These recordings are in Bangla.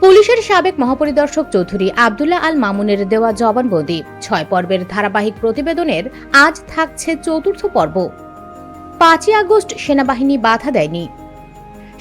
পুলিশের সাবেক মহাপরিদর্শক চৌধুরী আবদুল্লাহ আল মামুনের দেওয়া জবানবন্দি। ছয় পর্বের ধারাবাহিক প্রতিবেদনের আজ থাকছে চতুর্থ পর্ব। পাঁচই আগস্ট সেনাবাহিনী বাধা দেয়নি।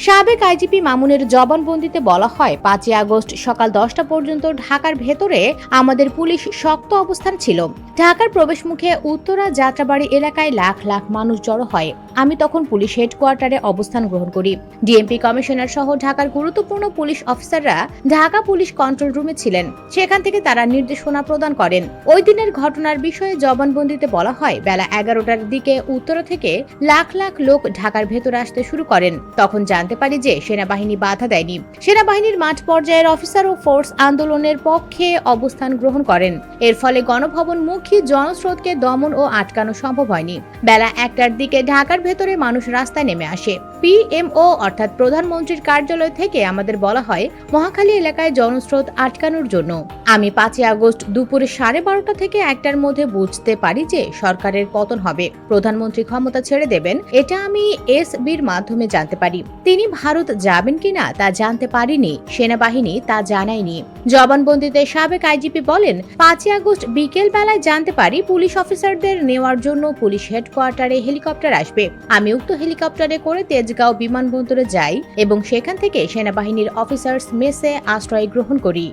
সাবেক আইজিপি মামুনের জবানবন্দিতে বলা হয়, পাঁচই আগস্ট সকাল দশটা পর্যন্ত ঢাকার ভেতরে আমাদের পুলিশ শক্ত অবস্থান ছিল। ঢাকার প্রবেশমুখে উত্তরা যাত্রাবাড়ি এলাকায় লাখ লাখ মানুষ জড়ো হয়। আমি তখন পুলিশ হেডকোয়ার্টারে অবস্থান গ্রহণ করি। ডিএমপি কমিশনার সহ ঢাকার গুরুত্বপূর্ণ পুলিশ অফিসাররা ঢাকা পুলিশ কন্ট্রোল রুমে ছিলেন। সেখান থেকে তারা নির্দেশনা প্রদান করেন। ওই দিনের ঘটনার বিষয়ে জবানবন্দিতে বলা হয়, বেলা এগারোটার দিকে উত্তরা থেকে লাখ লাখ লোক ঢাকার ভেতরে আসতে শুরু করেন। তখন জানতে পারি যে সেনাবাহিনী বাধা দেয়নি। সেনাবাহিনীর মাঠ পর্যায়ের অফিসার ও ফোর্স আন্দোলনের পক্ষে অবস্থান গ্রহণ করেন। এর ফলে গণভবন মুখী জনস্রোতকে দমন ও আটকানো সম্ভব হয়নি। বেলা একটার দিকে ঢাকার ভেতরে মানুষ রাস্তায় নেমে আসে। পিএমও অর্থাৎ প্রধানমন্ত্রীর কার্যালয় থেকে আমাদের বলা হয়, মহাখালী এলাকায় জনস্রোত আটকানোর জন্য। আমি পাঁচই আগস্ট দুপুরে সাড়ে বারোটা থেকে একটার মধ্যে বুঝতে পারি যে সরকারের পতন হবে। প্রধানমন্ত্রী ক্ষমতা ছেড়ে দেবেন, এটা আমি এস বির মাধ্যমে জানতে পারি। তিনি ভারত যাবেন কিনা তা জানতে পারিনি, সেনাবাহিনী তা জানায়নি। জবানবন্দিতে সাবেক আইজিপি বলেন, পাঁচই আগস্ট বিকেল বেলায় জানতে পারি পুলিশ অফিসারদের নেওয়ার জন্য পুলিশ হেডকোয়ার্টারে হেলিকপ্টার আসবে। আমি উক্ত হেলিকপ্টারে করে তেজগাঁও বিমানবন্দরে যাই এবং সেখান থেকে সেনাবাহিনীর অফিসার্স মেসে আশ্রয় গ্রহণ করি।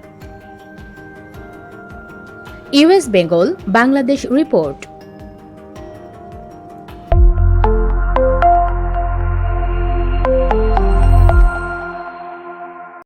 US Bengal, Bangladesh report.